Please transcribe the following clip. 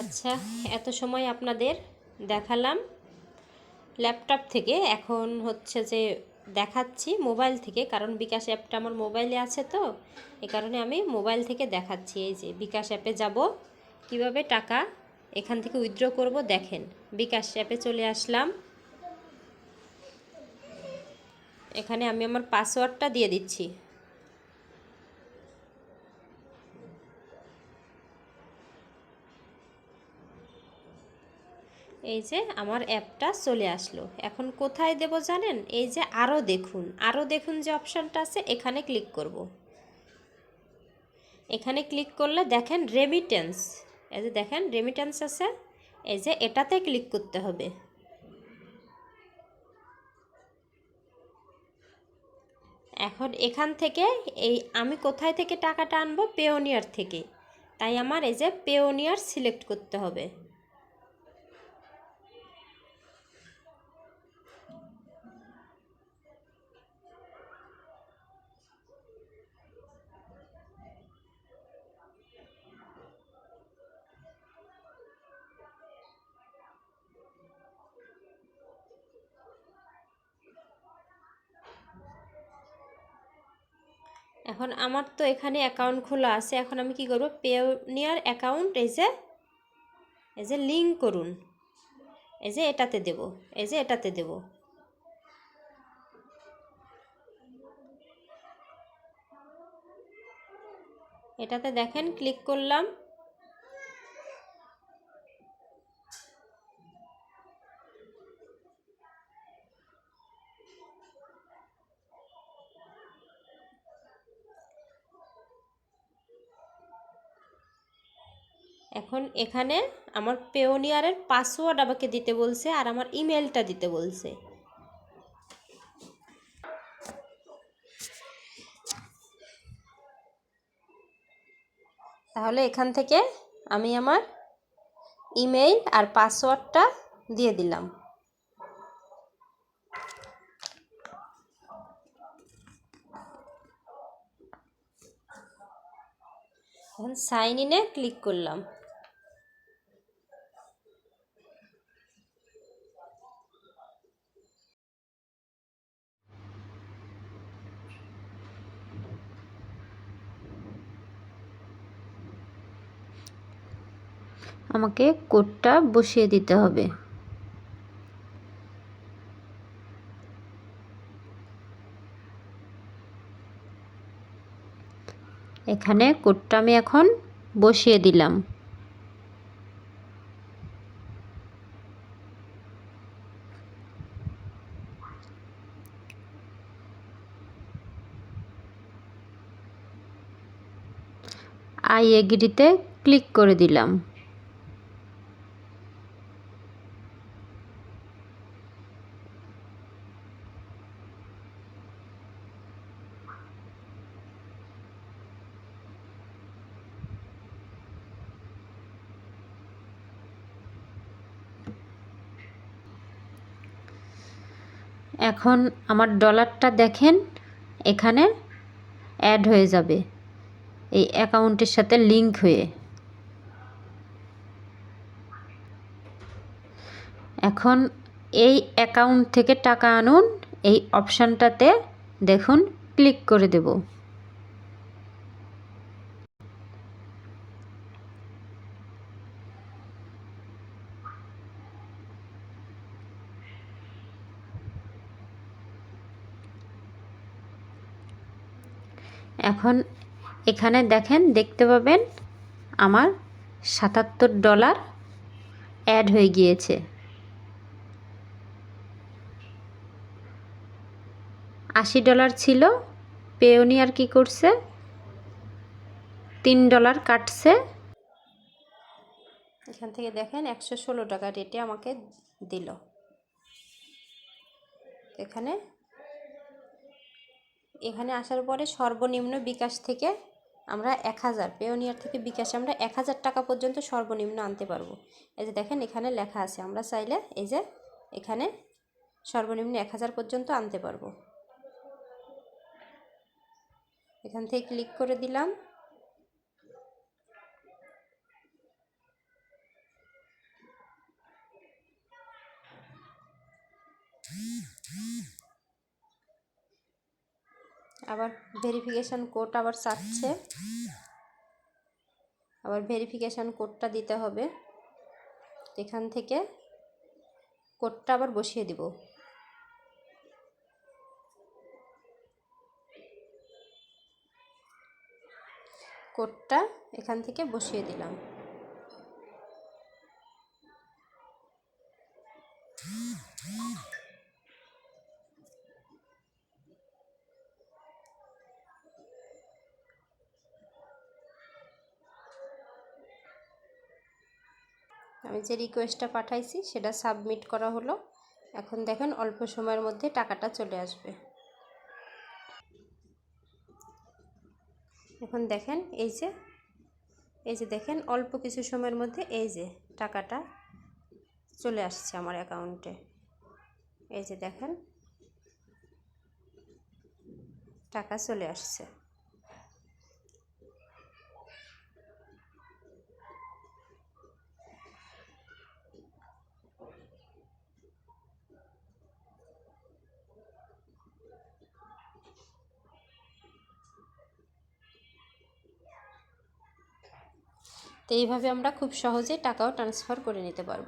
আচ্ছা এত সময় আপনাদের দেখালাম। ল্যাপটপ থেকে এখন হচ্ছে যে দেখাচ্ছি মোবাইল থেকে, কারণ বিকাশ অ্যাপটা আমার মোবাইলে আছে তো, এ কারণে আমি মোবাইল থেকে দেখাচ্ছি। এই যে বিকাশ অ্যাপে যাব, কীভাবে টাকা এখান থেকে উইথড্র করব দেখেন। বিকাশ অ্যাপে চলে আসলাম। এখানে আমি আমার পাসওয়ার্ডটা দিয়ে দিচ্ছি। এই যে আমার অ্যাপটা চলে আসলো। এখন কোথায় দেব জানেন? এই যে আরও দেখুন। আরও দেখুন যে অপশানটা আছে, এখানে ক্লিক করব। এখানে ক্লিক করলে দেখেন রেমিটেন্স এই যে দেখেন রেমিটেন্স আছে। এই যে এটাতে ক্লিক করতে হবে। এখন এখান থেকে এই আমি কোথায় থেকে টাকাটা আনব? পেওনিয়ার থেকে। তাই আমার এই যে পেওনিয়ার সিলেক্ট করতে হবে। এখন আমার তো এখানে অ্যাকাউন্ট খোলা আছে, এখন আমি কি করব? পেওনিয়ার অ্যাকাউন্ট এই যে এই যে লিঙ্ক করুন। এই যে এটাতে দেব, এই যে এটাতে দেব। এটাতে দেখেন ক্লিক করলাম। এখন এখানে আমার পেওনিয়ারের পাসওয়ার্ড আমাকে দিতে বলছে আর আমার ইমেলটা দিতে বলছে। তাহলে এখান থেকে আমি আমার ইমেইল আর পাসওয়ার্ডটা দিয়ে দিলাম। এখন সাইন ইনে ক্লিক করলাম। আমাকে কোডটা বসিয়ে দিতে হবে। এখানে কোডটা আমি এখন বসিয়ে দিলাম। আই এগ্রিতে ক্লিক করে দিলাম। এখন আমার ডলারটা দেখেন, এখানে অ্যাড হয়ে যাবে। এই অ্যাকাউন্টের সাথে লিংক হয়ে। এখন এই অ্যাকাউন্ট থেকে টাকা আনুন, এই অপশানটাতে দেখুন ক্লিক করে দেব। এখন এখানে দেখেন, দেখতে পাবেন আমার সাতাত্তর ডলার অ্যাড হয়ে গিয়েছে। আশি ডলার ছিল পেওনিয়ার কি করছে? তিন ডলার কাটছে। এখান থেকে দেখেন, একশো ষোলো টাকা রেটে আমাকে দিল। এখানে এখানে আসার পরে সর্বনিম্ন বিকাশ থেকে আমরা এক হাজার পেওনিয়ার থেকে বিকাশে আমরা এক হাজার টাকা পর্যন্ত সর্বনিম্ন আনতে পারব। এই যে দেখেন এখানে লেখা আছে, আমরা চাইলে এই যে এখানে সর্বনিম্ন এক হাজার পর্যন্ত আনতে পারব। এখান থেকে ক্লিক করে দিলাম। আবার ভেরিফিকেশান কোড আবার চাচ্ছে। আবার ভেরিফিকেশান কোডটা দিতে হবে। এখান থেকে কোডটা আবার বসিয়ে দিব। কোডটা এখান থেকে বসিয়ে দিলাম। আমি যে রিকোয়েস্টটা পাঠাইছি, সেটা সাবমিট করা হলো। এখন দেখেন অল্প সময়ের মধ্যে টাকাটা চলে আসবে। এখন দেখেন এই যে এই যে দেখেন অল্প কিছু সময়ের মধ্যে এই যে টাকাটা চলে আসছে আমার অ্যাকাউন্টে এই যে দেখেন, টাকা চলে আসছে। তো এইভাবে আমরা খুব সহজে টাকাও ট্রান্সফার করে নিতে পারব।